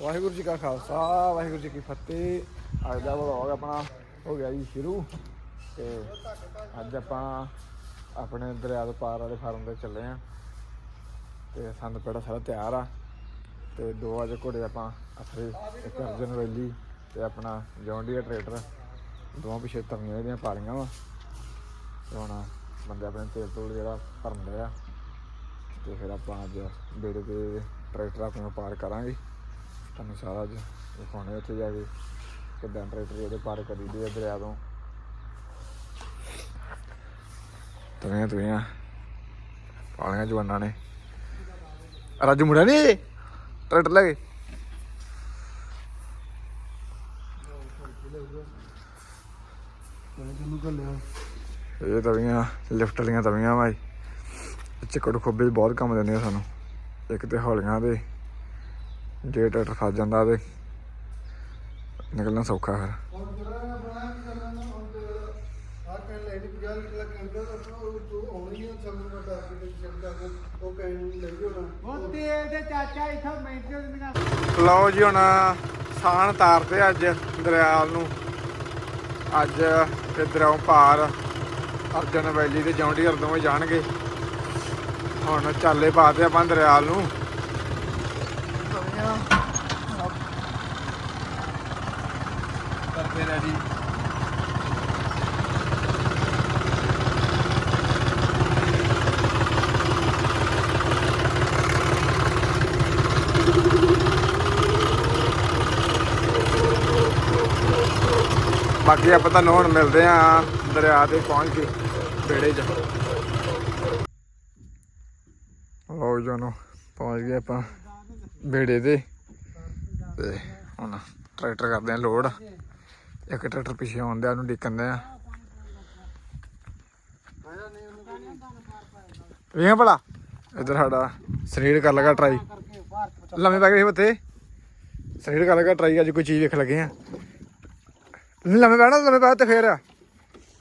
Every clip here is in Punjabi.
ਵਾਹਿਗੁਰੂ ਜੀ ਕਾ ਖਾਲਸਾ, ਵਾਹਿਗੁਰੂ ਜੀ ਕੀ ਫਤਿਹ। ਅੱਜ ਦਾ ਵਲੌਗ ਆਪਣਾ ਹੋ ਗਿਆ ਜੀ ਸ਼ੁਰੂ। ਤੇ ਅੱਜ ਆਪਾਂ ਆਪਣੇ ਦਰਿਆ ਦੇ ਪਾਰ ਵਾਲੇ ਫਾਰਮ ਤੇ ਚੱਲੇ ਆ। ਤੇ ਸੰਦ ਪੇੜਾ ਸਾਰਾ ਤਿਆਰ ਆ। ਤੇ ਦੋ ਅੱਜ ਘੋੜੇ ਆਪਾਂ ਅਥਰੇ, ਇੱਕ ਅਰਜਨ ਵੈਲੀ ਤੇ ਆਪਣਾ ਜੌਂਡੀਆ ਟਰੈਕਟਰ ਦੋਵਾਂ ਪਿੱਛੇ ਤਰਨੀਆਂ ਇਹਦੀਆਂ ਪਾਲੀਆਂ ਵਾ। ਤੇ ਹੁਣ ਬੰਦੇ ਆਪਣੇ ਤੇਲ ਤੋਲ ਜਿਹੜਾ ਭਰਨ ਲਿਆ ਤੇ ਫਿਰ ਆਪਾਂ ਅੱਜ ਬੇੜੇ ਤੇ ਟਰੈਕਟਰ ਆਪਣੇ ਨੂੰ ਪਾਰ ਕਰਾਂਗੇ। ਤੁਹਾਨੂੰ ਸਾਰਾ ਅੱਜ ਵਿਖਾਉਣੇ ਉੱਥੇ ਜਾ ਕੇ ਕਿੱਦਾਂ ਟਰੈਕਟਰ ਜਿਹੜੇ ਪਾਰ ਕਰੀਦੇ ਆ ਦਰਿਆ ਤੋਂ। ਤਵੀਆਂ ਤਵੀਆਂ ਪਾਲੀਆਂ ਜਵਾਨਾਂ ਨੇ। ਰਾਜੂ ਮੁੜਿਆ ਨਹੀਂ ਇਹ? ਟਰੈਕਟਰ ਲੈ ਕੇ। ਇਹ ਤਵੀਆਂ, ਲਿਫਟ ਵਾਲੀਆਂ ਤਵੀਆਂ ਭਾਈ ਚਿੱਕੜ ਖੋਬੇ 'ਚ ਬਹੁਤ ਕੰਮ ਦਿੰਦੇ ਆ ਸਾਨੂੰ। ਇੱਕ ਤੇ ਹੌਲੀਆਂ ਦੇ। ਜੇ ਟਰੈਕਟਰ ਫਸ ਜਾਂਦਾ ਤੇ ਨਿਕਲਣਾ ਸੌਖਾ ਫਿਰ। ਲਓ ਜੀ ਹੁਣ ਸਾਨ ਤਾਰਦੇ ਅੱਜ ਦਰਿਆ ਨੂੰ। ਅੱਜ ਤੇ ਦਰਿਆਓਂ ਪਾਰ ਅਰਜਨ ਵੈਲੀ ਤੇ ਜੌਂਡੀਅਰ ਦੋਵੇਂ ਜਾਣਗੇ। ਹੁਣ ਚਾਲੇ ਪਾਤੇ ਆਪਾਂ ਦਰਿਆ ਨੂੰ। ਕਰਦੇ ਨੇ ਬਾਕੀ ਆਪਾਂ ਤੁਹਾਨੂੰ ਹੁਣ ਮਿਲਦੇ ਆ ਦਰਿਆ ਤੇ ਪਹੁੰਚ ਕੇ ਬੇੜੇ 'ਚ। ਲਓ ਜੀ ਪਹੁੰਚ ਗਏ ਆਪਾਂ। ਬੇੜੇ ਤੇ ਤੇ ਹੁਣ ਟਰੈਕਟਰ ਕਰਦੇ ਆ ਲੋਡ। ਇੱਕ ਟਰੈਕਟਰ ਪਿੱਛੇ ਆਉਂਦੇ ਆ ਉਹਨੂੰ ਡਿੱਕਣ ਆ ਵੇਖ ਭਲਾ ਇੱਧਰ ਸਾਡਾ ਸਰੀਰ ਕਰ ਲਗਾ ਟਰਾਈ ਲੰਮੇ ਪੈ ਗਏ ਉੱਥੇ ਸਰੀਰ ਕਰ ਲਗਾ ਟਰਾਈ ਅੱਜ ਕੋਈ ਚੀਜ਼ ਵੇਖ ਲੱਗੇ ਆ। ਲੰਮੇ ਪੈਣਾ ਲੰਮੇ ਪੈ ਤੇ ਫੇਰ।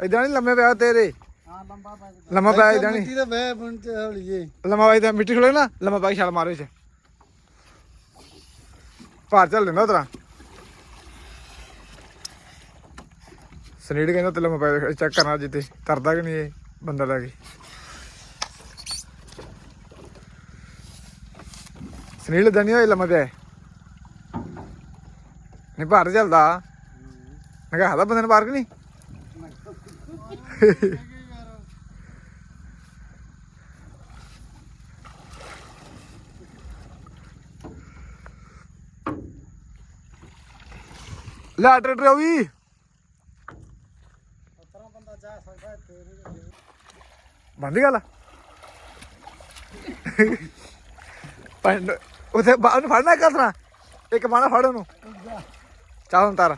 ਇਦਾਂ ਨਹੀਂ ਲੰਮੇ ਪਿਆ ਤੇਰੇ ਪੈ ਲੰਮਾ ਪਿਆ ਇਦਾਂ ਨਹੀਂ ਮਿੱਟੀ ਦਾ ਬਹਿ ਬਣ ਚ ਹੌਲੀਏ ਲੰਮਾ ਪਾਈ ਤਾਂ ਮਿੱਟੀ ਖਲੋਏ ਨਾ ਲੰਮਾ ਪਾਈ ਛਾਲ ਮਾਰੇ ਚ ਭਾਰ ਚੱਲ ਲੈਂਦਾ ਉਤਰਾ ਸਰੀਰ ਕਹਿੰਦਾ ਤੇ ਲੰਮਾ ਚੈੱਕ ਕਰਨਾ ਜਿੱਤੇ ਤਰਦਾ ਕਿ ਨਹੀਂ ਇਹ ਬੰਦਾ ਲੈ ਕੇ। ਸੁਨੀਲ ਇਦਾਂ ਨਹੀਂ ਹੋਏ ਲੰਮਾ ਪਿਆ ਨਹੀਂ, ਭਾਰ ਚੱਲਦਾ। ਮੈਂ ਕਿਹਾ ਹਦਾ ਬੰਦੇ ਨੇ ਪਾਰਕ ਨਹੀਂ? ਲੈ ਟਰੈਕਟਰ ਉਹ ਵੀ। ਬੰਦਾ ਜਾ ਸਕਦਾ ਤੇਰੇ ਬੰਦੀ ਗੱਲ ਪੰਡ ਉਥੇ ਬਾਹਰ ਫੜਨਾ ਕਸਣਾ ਇੱਕ ਬਾਣਾ ਫੜ ਉਹਨੂੰ। ਚਾਹ ਹੁਣ ਤਾਰ।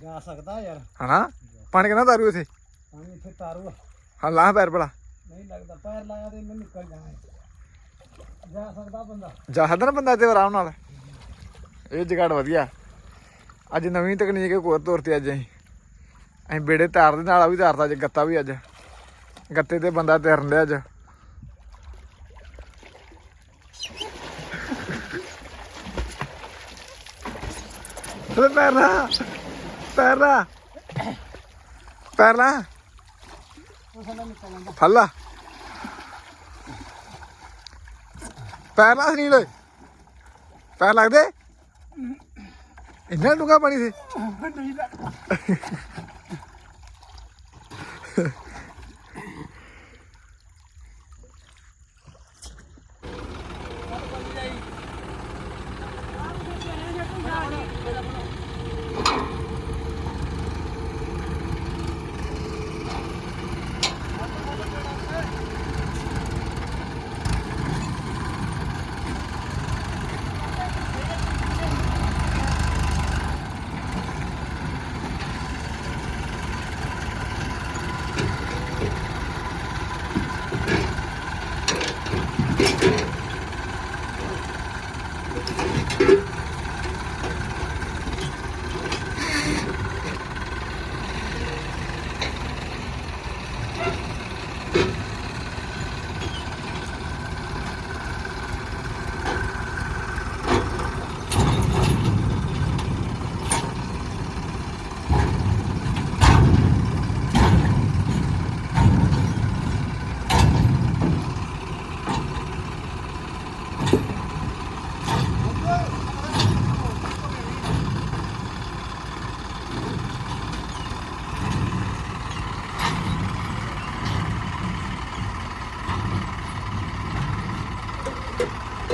ਜਾ ਸਕਦਾ ਯਾਰ। ਹਨਾ? ਪਾਣੀ ਕਿੰਨਾ ਤਾਰੂ ਉਥੇ? ਪਾਣੀ ਇੱਥੇ ਤਾਰੂ ਹਾਂ ਲਾਹ ਪੈਰ ਭਲਾ। ਨਹੀਂ ਲੱਗਦਾ ਪੈਰ ਲਾਇਆ ਤੇ ਮੈਂ ਨਿਕਲ ਜਾਣਾ। ਜਾ ਸਕਦਾ ਬੰਦਾ। ਜਾ ਸਕਦਾ ਬੰਦਾ ਤੇ ਆਰਾਮ ਨਾਲ। ਇਹ ਜਗਾੜ ਵਧੀਆ। ਅੱਜ ਨਵੀਂ ਤਕਨੀਕ ਇੱਕ ਹੋਰ ਤੋਰਤੀ ਅੱਜ ਅਸੀਂ। ਅਸੀਂ ਬੇੜੇ ਤਾਰ ਦੇ ਨਾਲ ਵੀ ਤਾਰਤਾ ਅੱਜ, ਗੱਤਾ ਵੀ ਅੱਜ। ਗੱਤੇ ਤੇ ਬੰਦਾ ਤੈਰਨ ਲਿਆ ਅੱਜ। ਤੇ ਪੈਰ ਲਾ ਪੈਰ ਲਾ। ਪੈਰ ਲਾ ਸਨੀਲ ਪੈਰ ਲੱਗਦੇ? ਇੰਨਾ ਡੂੰਘਾ ਪਾਣੀ ਸੀ? ਨਹੀਂ ਲੱਗਦਾ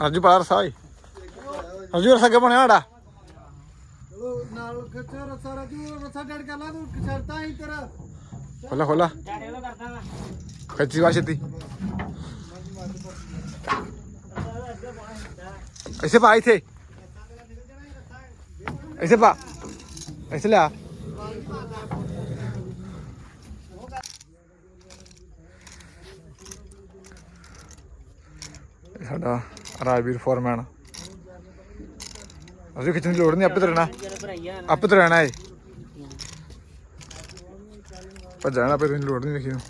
ਰਾਜੂ ਪਾਰ ਸਾਈ ਰਾਜੂ ਰਸਾ ਕੇ ਬਣਿਆ ਆੜਾ ਚਲੋ ਨਾਲ ਖਿੱਚੋ ਰਸਾ ਰਾਜੂ ਰਸਾ ਡੜ ਕੇ ਲਾ ਤੂੰ ਛੜਤਾ ਹੀ ਤੇਰਾ ਖੋਲਾ ਖੋਲਾ ਡਾੜੇ ਉਹ ਕਰਦਾ ਵਾ ਖੱਚੀ ਵਾ ਛੇਤੀ ऐसे पा इथे ऐसे पा ऐसे ले आ ਇਹ ਸਾਡਾ ਰਾਜਵੀਰ ਫੋਰਮੈਨ ਅਸੀਂ ਖਿੱਚਣ ਦੀ ਲੋੜ ਨਹੀਂ, ਆਪੇ ਤੁਰਨਾ ਆਪੇ ਤੁਰਨਾ ਏ। ਭੱਜਣਾ ਆਪੇ ਤੁਸੀਂ ਲੋੜ ਨਹੀਂ ਦੇਖੀ ਨੂੰ।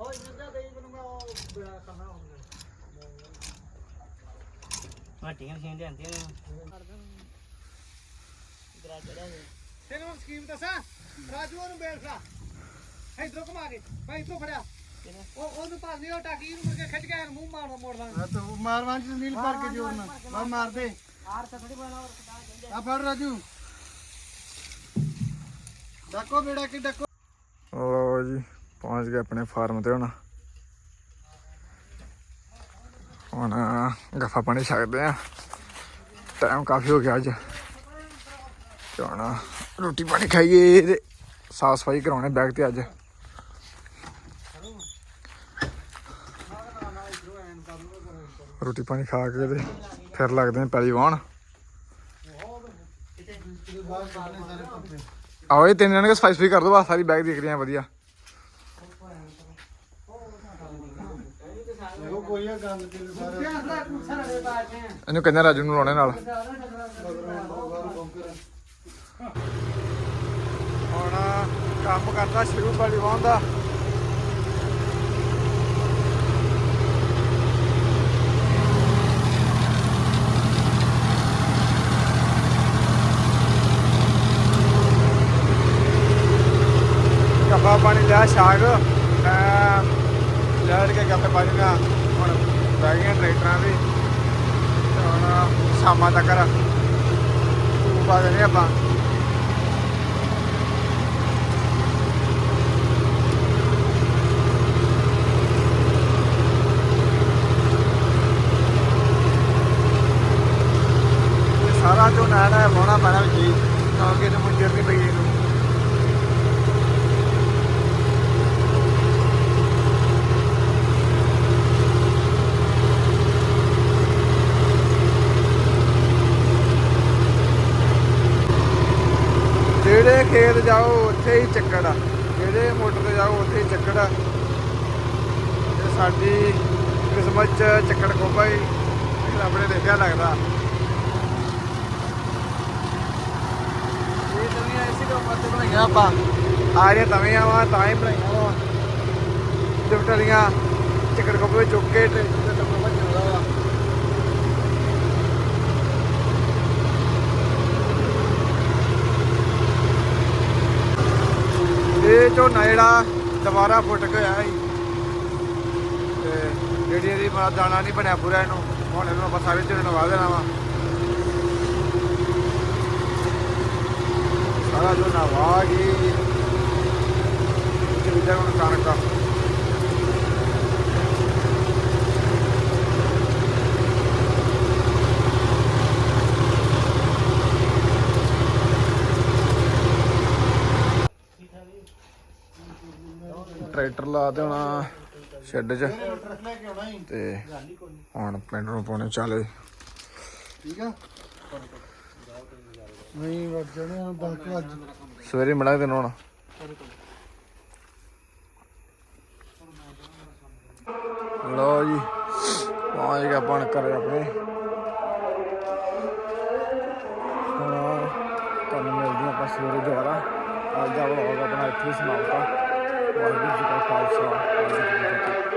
ਉਹ ਜਿੱਦਾਂ ਦੇ ਮੈਨੂੰ ਉਹ ਬੜਾ ਕਰਨਾ ਹੁੰਦਾ ਮਾਟੀਆਂ ਖੇਂਦੇ ਆਂਦੀਆਂ ਨੇ। ਤੈਨੂੰ ਸਕੀਮ ਦੱਸਾਂ? ਰਾਜੂ ਨੂੰ ਬੇਲਸਾ ਇਧਰੋਂ ਘੁਮਾ ਕੇ ਭਾਈ ਇਧਰੋਂ ਫੜਿਆ। ਉਹ ਉਹਨੂੰ ਪਾਸਨੀ ਉਹ ਟਾਕੀ ਨੂੰ ਮੁੜ ਕੇ ਖਿੱਚ ਕੇ ਐਨ ਮੂੰਹ ਮਾਰ ਮੋੜ ਦਾਂਗੇ ਤਾਂ ਮਾਰ ਮਾਰ ਚ ਨੀਲ ਭਰ ਕੇ ਜੋੜਨਾ। ਮੈਂ ਮਾਰ ਦੇ। ਆਰ ਤਾਂ ਥੋੜੀ ਬਣਾ ਹੋਰ ਆ। ਫੜ ਰਾਜੂ। ਡੱਕੋ ਬੇੜਾ ਕੀ ਡੱਕੋ। ਲੋ ਜੀ ਪਹੁੰਚ ਗਏ ਆਪਣੇ ਫਾਰਮ ਤੇ ਹੁਣ। ਹੁਣ ਗੱਫਾ ਪਾਣੀ ਛਕਦੇ ਆ। ਟਾਈਮ ਕਾਫੀ ਹੋ ਗਿਆ ਅੱਜ। ਤੇ ਹੁਣ, ਰੋਟੀ ਪਾਣੀ ਖਾਈਏ ਤੇ ਸਾਫ਼ ਸਫ਼ਾਈ ਕਰਾਉਣੇ ਬੈਗ ਤੇ ਅੱਜ। ਰੋਟੀ ਪਾਣੀ ਖਾ ਕੇ ਤੇ ਫਿਰ ਲੱਗਦੇ ਨੇ ਪੈਲੀ ਵਾਹਣ। ਆਓ ਇਹ ਤਿੰਨ ਜਣੇ ਸਫ਼ਾਈ ਸਫ਼ਾਈ ਕਰ ਦੋ ਬਸ ਸਾਰੀ ਬੈਗ ਦੇਖ ਰਹੀਆਂ ਵਧੀਆ। ਕੋਈ ਆ ਗੰਦ ਤੇ ਸਾਰੇ ਇਹਨੂੰ ਕਹਿੰਦੇ ਰਾਜੂ ਨੂੰ ਲਾਉਣੇ ਨਾਲ। ਹੁਣ ਕੰਮ ਕਰਦਾ ਸ਼ੁਰੂ ਪਾਲੀ ਵਾਹੁੰਦਾ ਕੱਪਾ ਪਾਣੀ ਲਿਆ ਛਾਗ ਮੈਂ ਲੈ ਕੇ ਕੱਪੇ ਪਾਣੀ ਨਾ ਹੁਣ ਬਹਿ ਗਏ ਟਰੈਕਟਰਾਂ ਵੀ ਤੇ ਹੁਣ ਸ਼ਾਮਾਂ ਤੱਕ ਧੂਪ ਪਾ ਦੇਣੀ ਆਪਾਂ। ਸਾਰਾ ਜੋ ਨਾੜਾ ਮੋਣਾ ਪੈਣਾ ਵਿੱਚ। ਹੀ ਕਿਉਂਕਿ ਇਹਨੂੰ ਮੁੰਜਰ ਨਹੀਂ ਪਈ ਇਹਨੂੰ। ਜਿਹੜੇ ਖੇਤ ਜਾਓ ਉੱਥੇ ਹੀ ਚੱਕੜ ਆ। ਜਿਹੜੇ ਮੋਟਰ ਤੇ ਜਾਓ ਉੱਥੇ ਹੀ ਚੱਕੜ ਆ। ਤੇ ਸਾਡੀ ਕਿਸਮਤ ਚ ਚੱਕੜ ਕੋਬਾ ਹੀ ਰੱਬ ਨੇ ਲਿਖਿਆ ਲੱਗਦਾ। ਇਹ ਤਵੀਆਂ ਇਸੇ ਕੰਮ ਵਾਸਤੇ ਬਣਾਈਆਂ ਆਪਾਂ? ਆ ਜਿਹੜੀਆਂ ਤਵੀਆਂ ਵਾ ਤਾਂ ਹੀ ਬਣਾਈਆਂ ਵਾ। ਲਿਫਟ ਵਾਲੀਆਂ ਚੱਕੜ ਕੋਬੇ ਚੁੱਕ ਕੇ ਤੇ ਤੇ ਟੱਪਾ ਭੱਜਦਾ ਵਾ ਇਹ ਝੋਨਾ ਜਿਹੜਾ ਦੁਬਾਰਾ ਫੁੱਟ ਕੇ ਆਇਆ ਤੇ ਜਿਹੜੀ ਇਹਦੀ ਮਾ ਦਾਣਾ ਨਹੀਂ ਬਣਿਆ ਪੂਰਾ ਇਹਨੂੰ, ਹੁਣ ਇਹਨੂੰ ਆਪਾਂ ਸਾਰੇ ਝੋਨੇ ਨੂੰ ਦੇਣਾ ਵਾ। ਸਾਰਾ ਝੋਨਾ ਵਾਹ ਗਈ ਜਿੱਦਾਂ ਹੁਣ ਕਣਕ ਟਰੈਕਟਰ ਲਾ ਹੋਣਾ ਸ਼ੈੱਡ 'ਚ। ਤੇ ਹੁਣ ਪਿੰਡ ਨੂੰ ਪਾਉਣੇ ਚਾਲੇ। ਠੀਕ ਆ? ਨਹੀਂ ਵੱਜ ਜਾਣੇ ਆ ਬਲਕ ਵੱਜ। ਸਵੇਰੇ ਮੜਾ ਤੇ ਨਹਾਉਣਾ ਲੋ ਜੀ ਪਹੁੰਚ ਗਿਆ ਬਣ ਕਰ ਆਪਣੇ। ਹੁਣ ਤੁਹਾਨੂੰ ਮਿਲਦੇ ਆਪਾਂ ਸਵੇਰੇ ਦੁਬਾਰਾ। ਅੱਜ ਦਾ ਵਲੌਗ ਆਪਣਾ ਇੱਥੇ ਸਮਾਪਤ ਆ। ਵਾਹਿਗੁਰੂ ਜੀ ਕਾ ਖਾਲਸਾ